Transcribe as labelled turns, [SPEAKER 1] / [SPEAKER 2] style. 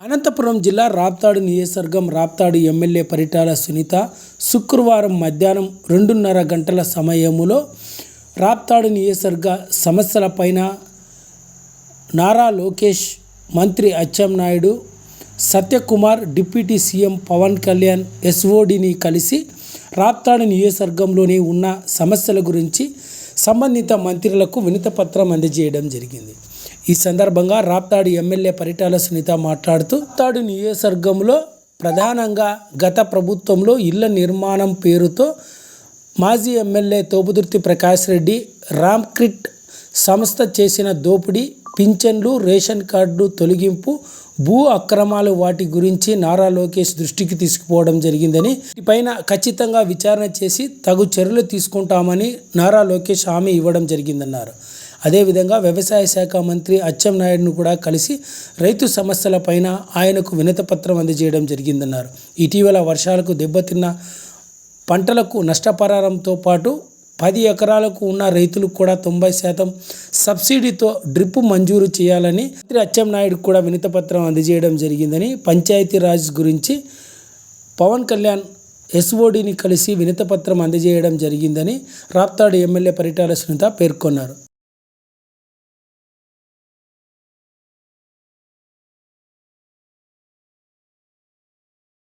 [SPEAKER 1] అనంతపురం జిల్లా రాప్తాడు నియోజకవర్గం రాప్తాడు ఎమ్మెల్యే పరిటాల సునీత శుక్రవారం మధ్యాహ్నం రెండున్నర గంటల సమయంలో రాప్తాడు నియోజకవర్గ సమస్యలపైన నారా లోకేష్ మంత్రి అచ్చెన్నాయుడు సత్యకుమార్ డిప్యూటీ సీఎం పవన్ కళ్యాణ్ ఎస్ఓడిని కలిసి రాప్తాడు నియోజకవర్గంలోనే ఉన్న సమస్యల గురించి సంబంధిత మంత్రులకు వినతపత్రం అందజేయడం జరిగింది. ఈ సందర్భంగా రాప్తాడు ఎమ్మెల్యే పరిటాల సునీత మాట్లాడుతూ తాడు నియోజకవర్గంలో ప్రధానంగా గత ప్రభుత్వంలో ఇళ్ళ నిర్మాణం పేరుతో మాజీ ఎమ్మెల్యే తోపుదుర్తి ప్రకాష్ రెడ్డి రామ్క్రిట్ సంస్థ చేసిన దోపిడీ పింఛన్లు రేషన్ కార్డు తొలగింపు భూ అక్రమాలు వాటి గురించి నారా లోకేష్ దృష్టికి తీసుకుపోవడం జరిగిందని పైన ఖచ్చితంగా విచారణ చేసి తగు చర్యలు తీసుకుంటామని నారా లోకేష్ హామీ ఇవ్వడం జరిగిందన్నారు. అదేవిధంగా వ్యవసాయ శాఖ మంత్రి అచ్చెన్నాయుడును కూడా కలిసి రైతు సమస్యలపైన ఆయనకు వినతపత్రం అందజేయడం జరిగిందన్నారు. ఇటీవల వర్షాలకు దెబ్బతిన్న పంటలకు నష్టపరారంతో పాటు పది ఎకరాలకు ఉన్న రైతులకు కూడా తొంభై శాతం సబ్సిడీతో డ్రిప్ మంజూరు చేయాలని అచ్చెం అచ్చెన్నాయుడు కూడా వినతపత్రం అందజేయడం జరిగిందని పంచాయతీరాజ్ గురించి పవన్ కళ్యాణ్ ఎస్ఓడిని కలిసి వినతపత్రం అందజేయడం జరిగిందని రాప్తాడు ఎమ్మెల్యే పరిటాల సునీత పేర్కొన్నారు.